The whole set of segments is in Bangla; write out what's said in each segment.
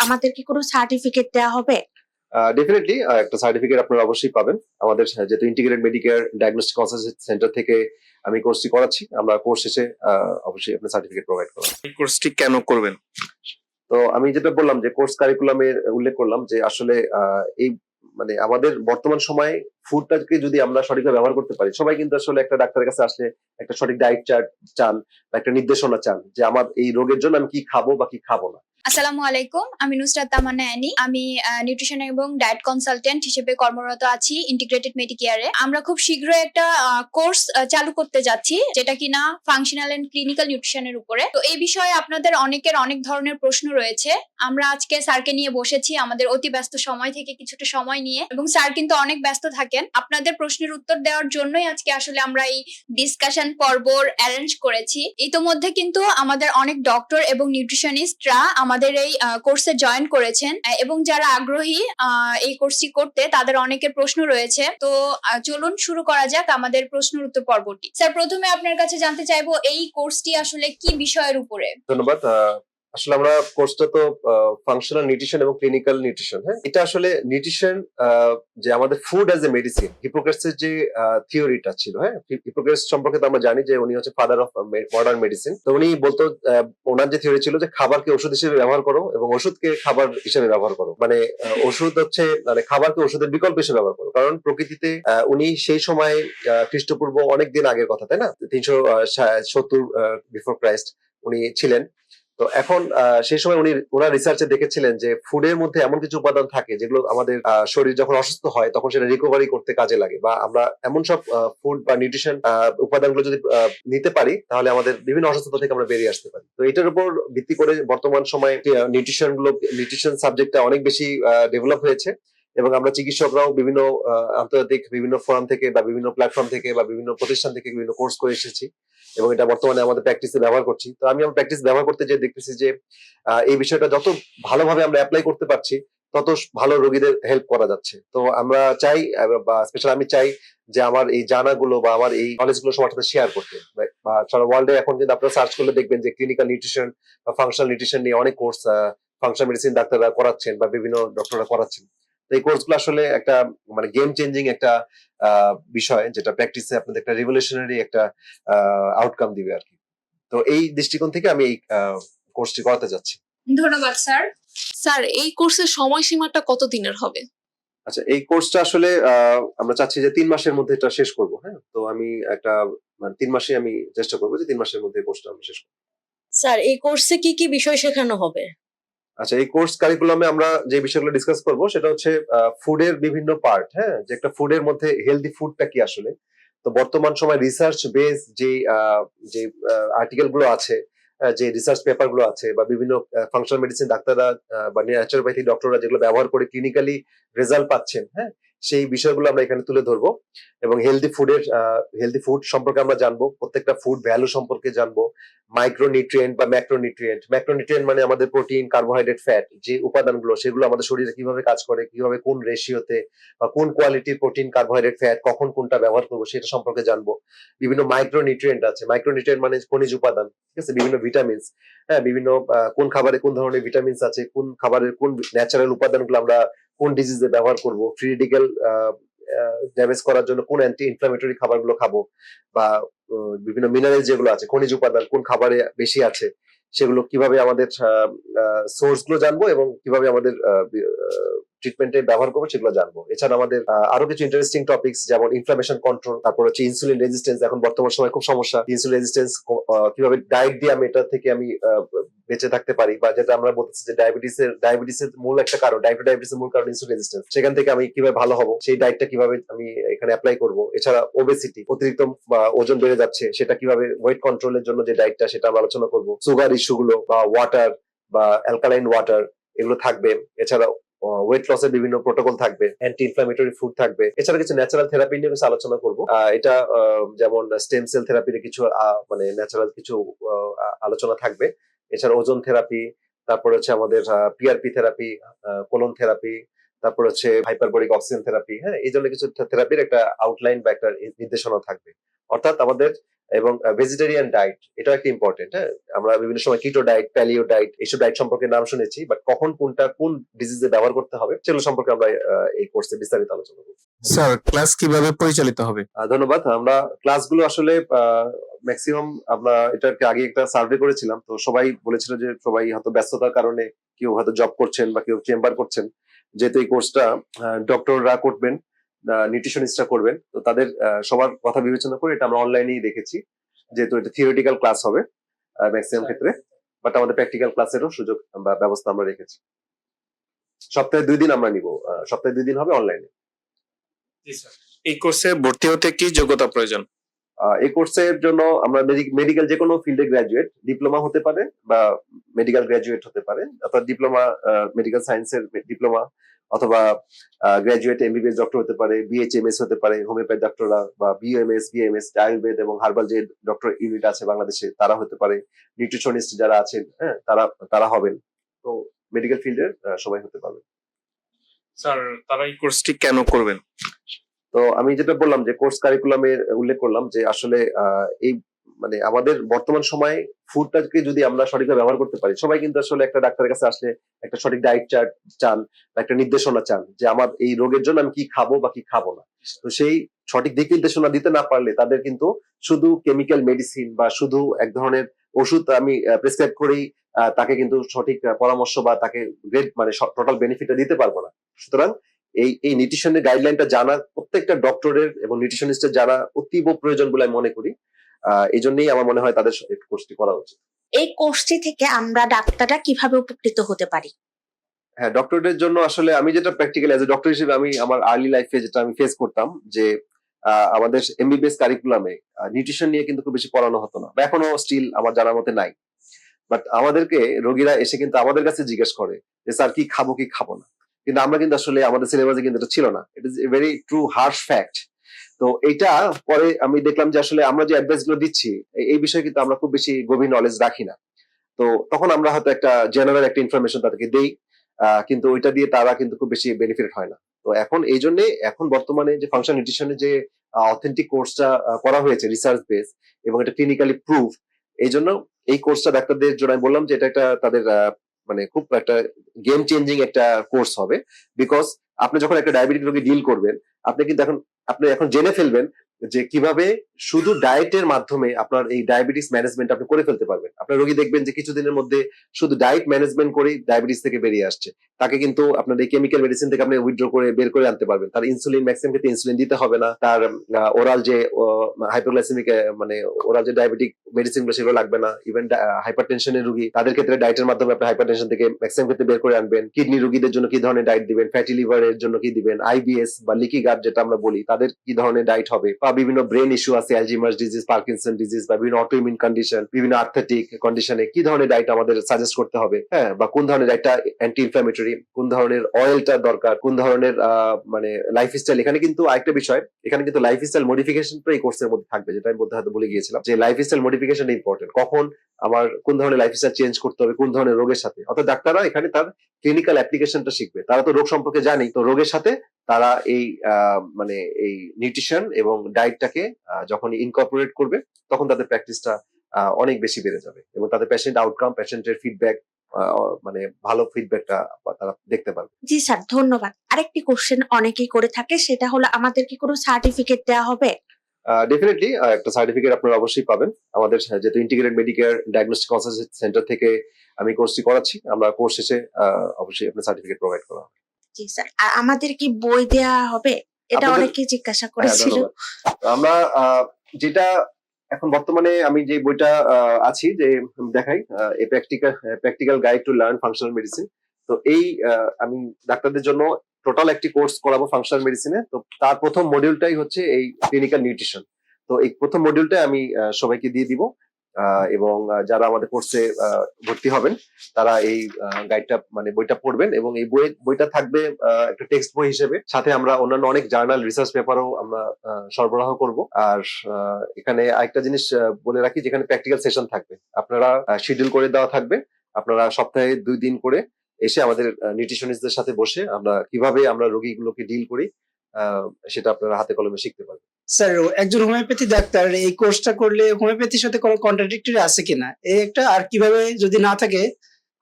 আমাদের কি কোনো সার্টিফিকেট দেওয়া হবে? ডেফিনেটলি একটা সার্টিফিকেট আপনারা অবশ্যই পাবেন। আমাদের যেহেতু integrated medicare diagnostic consultancy centre থেকে আমি কোর্সটি করাচ্ছি আমরা কোর্স শেষে আহ, অবশ্যই আপনার সার্টিফিকেট প্রোভাইড করব। এই কোর্সটি কেন করবেন? তো আমি যেটা বললাম যে কোর্স কারিকুলামে উল্লেখ করলাম যে আসলে আহ, এই মানে আমাদের বর্তমান সময়ে ফুডটাকে যদি আমরা সঠিকভাবে ব্যবহার করতে পারি সবাই কিন্তু আসলে একটা ডাক্তারের কাছে আসলে একটা সঠিক ডায়েট চার্ট চান বা একটা নির্দেশনা চান যে আমার এই রোগের জন্য আমি কি খাব বা কি খাব না। আসসালামু আলাইকুম, আমি নুসরাত তামান্না অ্যানি। আমি নিউট্রিশন এবং ডায়েট কনসালটেন্ট হিসেবে কর্মরত আছি ইন্টিগ্রেটেড মেডিকেয়ারে আমরা খুব শীঘ্রই একটা কোর্স চালু করতে যাচ্ছি, যেটা কিনা ফাংশনাল এন্ড ক্লিনিক্যাল নিউট্রিশনের উপরে। তো এই বিষয়ে আপনাদের অনেকের অনেক ধরনের প্রশ্ন রয়েছে। আমরা আজকে স্যারকে নিয়ে বসেছি আমাদের অতি ব্যস্ত সময় থেকে কিছুটা সময় নিয়ে, এবং স্যার কিন্তু অনেক ব্যস্ত থাকেন। আপনাদের প্রশ্নের উত্তর দেওয়ার জন্যই আজকে আসলে আমরা এই ডিসকাশন পর্ব অ্যারেঞ্জ করেছি। ইতোমধ্যে কিন্তু আমাদের অনেক ডক্টর এবং নিউট্রিশনিস্টরা আমাদের এই কোর্সে জয়েন করেছেন। এবং যারা আগ্রহী এই কোর্সটি করতে, তাদের অনেকের প্রশ্ন রয়েছে। তো চলুন শুরু করা যাক আমাদের প্রশ্নের উত্তর পর্বটি। স্যার, প্রথমে আপনার কাছে জানতে চাইব, এই কোর্সটি আসলে কি বিষয়ের উপরে? ধন্যবাদ আসলে আমরা কোর্সটা তো ফাংশনাল নিউট্রিশন এবং ক্লিনিক্যাল নিউট্রিশন হ্যাঁ? এটা আসলে নিউট্রিশন যে আমাদের ফুড অ্যাজ এ মেডিসিন হিপোক্রেটসের যে থিওরিটা ছিল হ্যাঁ? হিপোক্রেটস সম্পর্কে তো আমরা জানি যে উনি হচ্ছে ফাদার অফ মডার্ন মেডিসিন তো উনি বলতো ওনার যে থিওরি ছিল যে খাবারকে ওষুধ হিসেবে ব্যবহার করো এবং ওষুধকে খাবার হিসেবে ব্যবহার করো। মানে ওষুধ হচ্ছে মানে খাবারকে ওষুধের বিকল্প হিসেবে ব্যবহার করো। কারণ প্রকৃতিতে উনি সেই সময় খ্রিস্টপূর্ব অনেক দিন আগের কথা, তাই না? তিনশো সত্তর বিফোর ক্রাইস্ট উনি ছিলেন। তো এখন সেই সময় উনি, ওনার রিসার্চে দেখেছিলেন যে ফুডের মধ্যে এমন কিছু উপাদান থাকে যেগুলো আমাদের শরীর যখন অসুস্থ হয়, তখন সেটা রিকভারি করতে কাজে লাগে বা আমরা এমন সব ফুড বা নিউট্রিশন উপাদানগুলো যদি নিতে পারি, তাহলে আমাদের বিভিন্ন অসুস্থতা থেকে আমরা বেরিয়ে আসতে পারি। তো এটার উপর ভিত্তি করে বর্তমান সময়ে নিউট্রিশনগুলো নিউট্রিশন সাবজেক্টটা অনেক বেশি ডেভেলপ হয়েছে। এবং আমরা চিকিৎসকরাও বিভিন্ন আন্তর্জাতিক বিভিন্ন ফোরাম থেকে বা বিভিন্ন প্ল্যাটফর্ম থেকে বা বিভিন্ন প্রতিষ্ঠান থেকে বিভিন্ন কোর্স করে এসেছি এবং এটা বর্তমানে আমাদের প্র্যাকটিসে ব্যবহার করছি। তো আমি আমার প্র্যাকটিস ব্যবহার করতে যে দেখতেছি যে এই বিষয়টা যত ভালোভাবে আমরা অ্যাপ্লাই করতে পারছি, তত ভালো রোগীদের হেল্প করা যাচ্ছে। তো আমরা চাই বা স্পেশাল আমি চাই যে আমার এই জানাগুলো বা আমার এই নলেজগুলো সবার সাথে শেয়ার করতে। বা সারা ওয়ার্ল্ডে এখন কিন্তু আপনারা সার্চ করলে দেখবেন যে ক্লিনিক্যাল নিউট্রিশন বা ফাংশনাল নিউট্রিশন নিয়ে অনেক কোর্স ফাংশনাল মেডিসিন ডাক্তাররা করাচ্ছেন বা বিভিন্ন ডক্টররা করাচ্ছেন। তো এই কোর্সগুলো আসলে একটা মানে গেম চেঞ্জিং একটা আহ, বিষয় যেটা প্র্যাকটিসে আপনাদের একটা রিভলিউশনারি একটা আউটকাম দিবে আর কি তো এই দৃষ্টিকোণ থেকে আমি এই কোর্সটি করাতে যাচ্ছি। ধন্যবাদ স্যার। স্যার এই কোর্সের সময়সীমাটা কত দিনের হবে? আচ্ছা এই কোর্সটা আসলে আহ, আমরা চাচ্ছি যে তিন মাসের মধ্যে এটা শেষ করব হ্যাঁ? তো আমি একটা মানে তিন মাসে আমি চেষ্টা করব যে তিন মাসের মধ্যে কোর্সটা আমি শেষ করব। স্যার এই কোর্সে কি কি বিষয় শেখানো হবে? আচ্ছা এই কোর্স কারিকুলামে আমরা যে বিষয়গুলো ডিসকাস করব, সেটা হচ্ছে ফুডের বিভিন্ন পার্ট হ্যাঁ? যে একটা ফুডের মধ্যে হেলদি ফুডটা কি আসলে? তো বর্তমান সময় রিসার্চ বেস যে যে আর্টিকেলগুলো আছে যে রিসার্চ পেপারগুলো আছে, বা বিভিন্ন ফাংশনাল মেডিসিন ডাক্তাররা বা ন্যাচারোপ্যাথি ডক্টররা যেগুলো ব্যবহার করে ক্লিনিক্যালি রেজাল্ট পাচ্ছেন হ্যাঁ? সেই বিষয়গুলো আমরা এখানে তুলে ধরবো এবং হেলদি ফুডের হেলদি ফুড সম্পর্কে আমরা জানব, প্রত্যেকটা ফুড ভ্যালু সম্পর্কে জানব মাইক্রোনিউট্রিয়েন্ট বা ম্যাক্রোনিউট্রিয়েন্ট ম্যাক্রোনিউট্রিয়েন্ট মানে আমাদের প্রোটিন কার্বোহাইড্রেট ফ্যাট যে উপাদানগুলো, সেগুলো আমাদের শরীরে কীভাবে কাজ করে, কীভাবে কোন রেশিওতে বা কোন কোয়ালিটির প্রোটিন কার্বোহাইড্রেট ফ্যাট কখন কোনটা ব্যবহার করব সেটা সম্পর্কে জানব। বিভিন্ন মাইক্রোনিউট্রিয়েন্ট আছে মাইক্রোনিউট্রিয়েন্ট মানে খনিজ উপাদান, ঠিক আছে? বিভিন্ন ভিটামিনস হ্যাঁ? বিভিন্ন কোন খাবারে কোন ধরনের ভিটামিনস আছে, কোন খাবারের কোন ন্যাচারাল উপাদানগুলো আমরা কোন ডিজিজে ব্যবহার করব ফ্রি রেডিক্যাল ড্যামেজ করার জন্য কোন অ্যান্টি ইনফ্লামেটরি খাবারগুলো খাব বা বিভিন্ন মিনারেল যেগুলো আছে, খনিজ উপাদান কোন খাবারে বেশি আছে, সেগুলো কীভাবে আমাদের সোর্সগুলো জানব এবং কীভাবে আমাদের ট্রিটমেন্টে ব্যবহার করব সেগুলো জানব। এছাড়া আমাদের আরও কিছু ইন্টারেস্টিং টপিক্স যেমন ইনফ্লামেশন কন্ট্রোল তারপর হচ্ছে ইনসুলিন রেজিস্টেন্স এখন বর্তমান সময় খুব সমস্যা। ইনসুলিন রেজিস্টেন্স কীভাবে ডায়েট দিয়ে আমি এটা থেকে আমি বেঁচে থাকতে পারি বা যেটা আমরা বলতেছি যে ডায়াবেটিস এর ডায়াবেটিস এর মূল একটা কারণ ডায়াবেটিস ডায়াবেটিস মূল কারণ ইনসুলিন রেজিস্টেন্স সেখান থেকে আমি কীভাবে ভালো হব, সেই ডায়েটটা কীভাবে আমি এখানে অ্যাপ্লাই করব। এছাড়া ওবেসিটি অতিরিক্ত ওজন বেড়ে যাচ্ছে, সেটা কীভাবে ওয়েট কন্ট্রোলের জন্য যে ডায়েটটা সেটা আমরা আলোচনা করব। সুগার ইস্যু গুলো বা ওয়াটার বা অ্যালকালাইন ওয়াটার এগুলো থাকবে। এছাড়া ওয়েট লসের বিভিন্ন প্রোটোকল থাকবে অ্যান্টি ইনফ্লামেটরি ফুড থাকবে। এছাড়া কিছু ন্যাচারাল থেরাপি নিয়ে কিছু আলোচনা করব। এটা যেমন স্টেম সেল থেরাপির কিছু মানে ন্যাচারাল কিছু আলোচনা থাকবে। এছাড়া ওজন থেরাপি তারপর হচ্ছে আমাদের পিআরপি থেরাপি কোলন থেরাপি তারপর হচ্ছে হাইপারবরিক অক্সিজেন থেরাপি হ্যাঁ এই জন্য কিছু থেরাপির একটা আউটলাইন বা একটা নির্দেশনা থাকবে। অর্থাৎ আমাদের এবং ভেজিটেরিয়ান ডায়েট এটাও একটা ইম্পর্টেন্ট হ্যাঁ? আমরা বিভিন্ন সময় কিটো ডায়েট প্যালিও ডায়েট এইসব ডায়েট সম্পর্কে নাম শুনেছি বাট কখন কোনটা কোন ডিজিজে ব্যবহার করতে হবে সেগুলো সম্পর্কে আমরা এই কোর্সে বিস্তারিত আলোচনা করব। স্যার ক্লাস কীভাবে পরিচালিত হবে? ধন্যবাদ। আমরা ক্লাসগুলো আসলে ম্যাক্সিমাম আমরা এটাকে আগে একটা সার্ভে করেছিলাম তো সবাই বলেছিল যে সবাই হয়তো ব্যস্ততার কারণে কেউ হয়তো জব করছেন বা কেউ চেম্বার করছেন যেহেতু এই কোর্সটা ডক্টররা করবেন। নিউট্রিশনিস্টরা করবেন। তো তাদের সবার কথা বিবেচনা করে এটা আমরা অনলাইনেই দেখেছি যেহেতু এটা থিওরিটিক্যাল ক্লাস হবে ম্যাক্সিমাম ক্ষেত্রে। বাট আমাদের প্র্যাকটিক্যাল ক্লাসেরও সুযোগ বা ব্যবস্থা আমরা রেখেছি। সপ্তাহে দুই দিন আমরা নিব সপ্তাহে দুই দিন হবে অনলাইনে এই কোর্সে ভর্তি হতে কি যোগ্যতা প্রয়োজন? এই কোর্সের জন্য আমরা মেডিকেল যে কোনো ফিল্ডে গ্রাজুয়েট ডিপ্লোমা হতে পারে বা মেডিকেল গ্রাজুয়েট হতে পারে, অর্থাৎ ডিপ্লোমা মেডিকেল সায়েন্সের ডিপ্লোমা অথবা গ্রাজুয়েট এমবিবিএস ডক্টর হতে পারে বিএইচএমএস হতে পারে হোমিওপ্যাথি ডক্টররা বা বিএমএস বিএমএস আয়ুর্বেদ এবং হার্বাল যে ডক্টর ইউনিট আছে বাংলাদেশে, তারা হতে পারে। নিউট্রিশনিস্ট যারা আছেন হ্যাঁ তারা তারা হবেন। তো মেডিকেল ফিল্ডের সবাই হতে পারবে। স্যার, তারা এই কোর্সটি কেন করবেন? তো আমি যেটা বললাম যে কোর্স কারিকুলামে উল্লেখ করলাম যে আসলে এই মানে আমাদের বর্তমান সময়ে ফুডটাকে যদি আমরা সঠিকভাবে ব্যবহার করতে পারি, সবাই কিন্তু আসলে একটা ডাক্তারের কাছে আসলে একটা সঠিক ডায়েট চার্ট চান বা একটা নির্দেশনা চান যে আমার এই রোগের জন্য আমি কি খাব বা কি খাব না। তো সেই সঠিক দিক নির্দেশনা দিতে না পারলে তাদের কিন্তু শুধু কেমিক্যাল মেডিসিন বা শুধু এক ধরনের ওষুধ আমি প্রেসক্রাইব করেই তাকে কিন্তু সঠিক পরামর্শ বা তাকে গ্রেড মানে টোটাল বেনিফিটটা দিতে পারব না। সুতরাং এই এই নিউট্রিশনের গাইডলাইনটা জানা প্রত্যেকটা ডক্টরের এবং নিউট্রিশনিস্টের জানা অতীব প্রয়োজন বলে আমি মনে করি। আহ এই জন্যই আমার মনে হয় তাদের কোর্সটি করা উচিত। এই কোর্সটি থেকে আমরা ডাক্তাররা কীভাবে উপকৃত হতে পারি? হ্যাঁ ডক্টরদের জন্য আসলে আমি যেটা প্র্যাকটিক্যাল এজ এ ডক্টর হিসেবে আমি আমার আর্লি লাইফে যেটা আমি ফেস করতাম যে আমাদের এমবিবিএস কারিকুলামে নিউট্রিশন নিয়ে কিন্তু খুব বেশি পড়ানো হতো না। বা এখনও স্টিল আমার জানার মতে নাই। বাট আমাদেরকে রোগীরা এসে কিন্তু আমাদের কাছে জিজ্ঞেস করে যে স্যার কি খাব কি খাব না? কিন্তু আমরা কিন্তু আসলে আমাদের সিলেবাসে কিন্তু এটা ছিল না। It is very true harsh fact তো এইটা পরে আমি দেখলাম যে আসলে আমরা যে অ্যাডভাইসগুলো দিচ্ছি এই- বিষয়ে কিন্তু আমরা খুব বেশি গভীর নলেজ রাখি না। তো তখন আমরা হয়তো একটা জেনারেল একটা ইনফরমেশন তাদেরকে দেই কিন্তু ওইটা দিয়ে তারা কিন্তু খুব বেশি বেনিফিট হয় না। তো এখন এই জন্য এখন বর্তমানে যে ফাংশন নিউট্রিশনের যে অথেন্টিক কোর্সটা করা হয়েছে রিসার্চ বেস এবং এটা ক্লিনিক্যালি প্রুফ এই জন্য এই কোর্সটা ডাক্তারদের জন্য আমি বললাম যে এটা একটা তাদের মানে খুব একটা গেম চেঞ্জিং একটা কোর্স হবে বিকজ আপনি যখন একটা ডায়াবেটিস রোগী ডিল করবেন, আপনি কিন্তু এখন, আপনি এখন জেনে ফেলবেন যে কীভাবে শুধু ডায়েটের মাধ্যমে আপনার এই ডায়াবেটিস ম্যানেজমেন্ট আপনি করে ফেলতে পারবেন। আপনার রোগী দেখবেন যে কিছুদিনের মধ্যে শুধু ডায়েট ম্যানেজমেন্ট করেই ডায়াবেটিস থেকে বেরিয়ে আসছে। তাকে কিন্তু আপনার এই কেমিক্যাল মেডিসিন থেকে আপনি উইথড্র করে বের করে আনতে পারবেন। তার ইনসুলিন ম্যাক্সিমাম ক্ষেত্রে ইনসুলিন দিতে হবে না। তার ওরাল যে হাইপোগ্লাইসেমিক মানে ওরাল যে ডায়াবেটিক মেডিসিনগুলো সেগুলো লাগবে না। ইভেন হাইপার টেনশনের রুগী, তাদের ক্ষেত্রে ডায়েটের মাধ্যমে আপনি হাইপার টেনশন থেকে ম্যাক্সিমাম ক্ষেত্রে বের করে আনবেন। কিডনি রুগীদের জন্য কি ধরনের ডায়েট দিবেন? ফ্যাটি লিভারের জন্য কি দিবেন? আইবিএস বা লিকি গার্ড যেটা আমরা বলি, তাদের কি ধরনের ডায়েট হবে? বিভিন্ন ব্রেন ইস্যু আছে অ্যালজিমার্স ডিজিজ পার্কিনসন ডিজিজ বা বিভিন্ন অটোইমিউন কন্ডিশন বিভিন্ন আর্থেটিক কন্ডিশনে কি ধরনের ডায়েট আমাদের সাজেস্ট করতে হবে? হ্যাঁ বা কোন ধরনের ডায়েটটা অ্যান্টি ইনফ্লামেটরি কোন ধরনের অয়েলটা দরকার, কোন ধরনের মানে লাইফস্টাইল এখানে কিন্তু আরেকটা বিষয়, এখানে কিন্তু লাইফস্টাইল মডিফিকেশন এই কোর্সের মধ্যে থাকবে, যেটা আমি বলতে হয়তো ভুলে গিয়েছিলাম, যে লাইফস্টাইল মডিফিকেশন ইম্পর্টেন্ট কখন আমার, কোন ধরনের লাইফ স্টাইল চেঞ্জ করতে হবে, কোন ধরনের রোগের সাথে? অর্থাৎ ডাক্তাররা এখানে তার ক্লিনিক্যাল অ্যাপ্লিকেশনটা শিখবে। তারা তো রোগ সম্পর্কে জানি তো রোগের সাথে তারা এই মানে এই নিউট্রিশন এবং ডায়েটটাকে যখন ইনকর্পোরেট করবে তখন তাদের প্র্যাকটিসটা অনেক বেশি বেড়ে যাবে। এবং তাদের পেশেন্ট আউটকাম পেশেন্টের ফিডব্যাক মানে ভালো ফিডব্যাকটা তারা দেখতে পারবে। জি স্যার ধন্যবাদ। আরেকটি কোশ্চেন অনেকেই করে থাকে সেটা হলো আমাদের কি কোনো সার্টিফিকেট দেওয়া হবে? ডেফিনেটলি একটা সার্টিফিকেট আপনারা অবশ্যই পাবেন। আমাদের যেহেতু integrated medicare diagnostic consultancy centre থেকে আমি কোর্সটি করাচ্ছি আমরা কোর্স শেষে অবশ্যই আপনার সার্টিফিকেট প্রোভাইড করা হবে। জি স্যার আর আমাদের কি বই দেওয়া হবে? এটা অনেকে জিজ্ঞাসা হ্যাঁ, করেছিল। আমরা যেটা এখন বর্তমানে আমি যে বইটা আছি যে দেখাই এই practical practical guide to learn functional medicine তো এই আমি ডাক্তারদের জন্য টোটাল একটি কোর্স করাবো ফাংশনাল মেডিসিনে তো তার প্রথম মডিউলটাই হচ্ছে এই ক্লিনিক্যাল নিউট্রিশন তো এই প্রথম মডিউলটা আমি সবাইকে দিয়ে দিব। এবং যারা আমাদের কোর্সে ভর্তি হবেন, তারা এই গাইডটা মানে বইটা পড়বেন এবং এই বই, বইটা থাকবে একটা টেক্সট বই হিসেবে। সাথে আমরা অন্যান্য অনেক জার্নাল রিসার্চ পেপারও আমরা সরবরাহ করব। আর এখানে আরেকটা জিনিস বলে রাখি যেখানে প্র্যাকটিক্যাল সেশন থাকবে। আপনারা শিডিউল করে দেওয়া থাকবে। আপনারা সপ্তাহে দুই দিন করে এসে আমাদের নিউট্রিশনিস্টদের সাথে বসে আমরা কীভাবে আমরা রোগীগুলোকে ডিল করি সেটা আপনারা হাতে কলমে শিখতে পারবেন। স্যার একজন হোমিওপ্যাথি ডাক্তার এই কোর্সটা করলে হোমিওপ্যাথির সাথে কোনো কন্ট্রাডিক্টরি আছে কিনা? এই একটা আর কীভাবে যদি না থাকে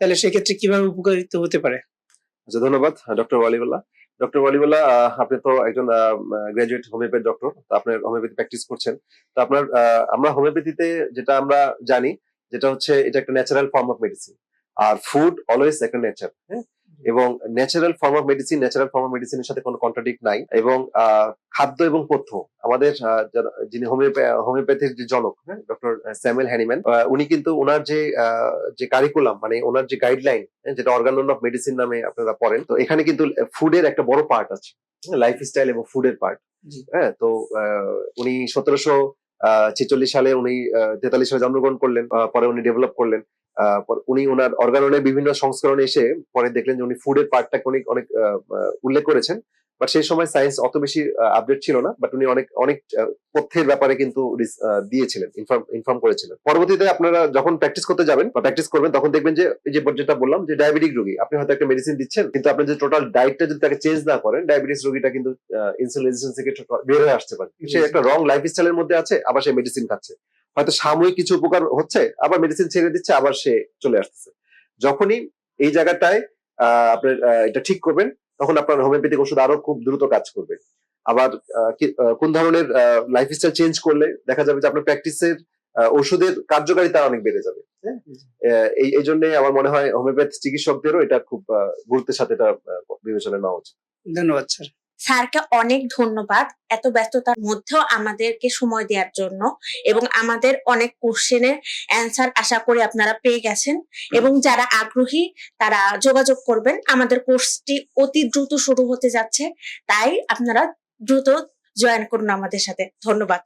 তাহলে সেক্ষেত্রে কীভাবে উপকারিত হতে পারে? আচ্ছা ধন্যবাদ ডক্টর ওয়ালিবুল্লাহ ডক্টর ওয়ালিবুল্লাহ আহ, আপনি তো একজন গ্রাজুয়েট হোমিওপ্যাথি ডক্টর আপনার হোমিওপ্যাথি প্র্যাকটিস করছেন। তো আপনার আমরা হোমিওপ্যাথিতে যেটা আমরা জানি যেটা হচ্ছে এটা একটা ন্যাচারাল ফর্ম অফ মেডিসিন আর ফুড অলওয়েজ একটা নেচার হ্যাঁ? এবং natural form of medicine natural form of মেডিসিনের সাথে কোনো কন্ট্রাডিক্ট নাই। এবং খাদ্য এবং পথ্য। আমাদের যিনি হোমিওপ্যা- হোমিওপ্যাথির যে জনক হ্যাঁ ডক্টর স্যামুয়েল হ্যানিম্যান উনি কিন্তু ওনার যে যে কারিকুলাম মানে ওনার যে গাইডলাইন যেটা অর্গানন অফ মেডিসিন নামে আপনারা পড়েন তো এখানে কিন্তু ফুডের একটা বড় পার্ট আছে লাইফ স্টাইল এবং ফুডের পার্ট হ্যাঁ তো উনি সতেরোশো ছেচল্লিশ সালে উনি তেতাল্লিশ সালে জন্মগ্রহণ করলেন পরে উনি ডেভেলপ করলেন। উনি ওনার অর্গাননের বিভিন্ন সংস্করণে এসে পরে দেখলেন যে উনি ফুডের পার্টটাকে অনেক অনেক উল্লেখ করেছেন। বাট সেই সময় সায়েন্স অত বেশি আপডেট ছিল না বাট উনি অনেক অনেক তথ্যের ব্যাপারে কিন্তু দিয়েছিলেন ইনফর্ম করেছিলেন। পরবর্তীতে আপনারা যখন প্র্যাকটিস করতে যাবেন বা প্র্যাকটিস করবেন তখন দেখবেন যে এই যে যেটা বললাম যে ডায়াবেটিক রোগী আপনি হয়তো একটা মেডিসিন দিচ্ছেন কিন্তু আপনি যে টোটাল ডায়েটটা যদি তাকে চেঞ্জ না করেন ডায়াবেটিস রোগীটা কিন্তু ইনসুলিন রেজিস্ট্যান্স থেকে বের হয়ে আসতে পারে। সে একটা রং লাইফ স্টাইলের মধ্যে আছে আবার সে মেডিসিন খাচ্ছে। হয়তো সাময়িক কিছু উপকার হচ্ছে আবার মেডিসিন ছেড়ে দিচ্ছে আবার সে চলে আসতেছে। যখনই এই জায়গাটায় আপনার এটা ঠিক করবেন তখন আপনার হোমিওপ্যাথিক ওষুধ আরও খুব দ্রুত কাজ করবে। আবার কোন ধরনের লাইফ স্টাইল চেঞ্জ করলে দেখা যাবে যে আপনার প্র্যাকটিসের ওষুধের কার্যকারিতা অনেক বেড়ে যাবে। হ্যাঁ? এই এই জন্য আমার মনে হয় হোমিওপ্যাথি চিকিৎসকদেরও এটা খুব গুরুত্বের সাথে এটা বিবেচনা নেওয়া উচিত। ধন্যবাদ স্যার স্যারকে অনেক ধন্যবাদ এত ব্যস্ততার মধ্যেও আমাদেরকে সময় দেওয়ার জন্য এবং আমাদের অনেক কোশ্চেনের অ্যান্সার আশা করি আপনারা পেয়ে গেছেন এবং যারা আগ্রহী তারা যোগাযোগ করবেন। আমাদের কোর্সটি অতি দ্রুত শুরু হতে যাচ্ছে, তাই আপনারা দ্রুত জয়েন করুন আমাদের সাথে। ধন্যবাদ।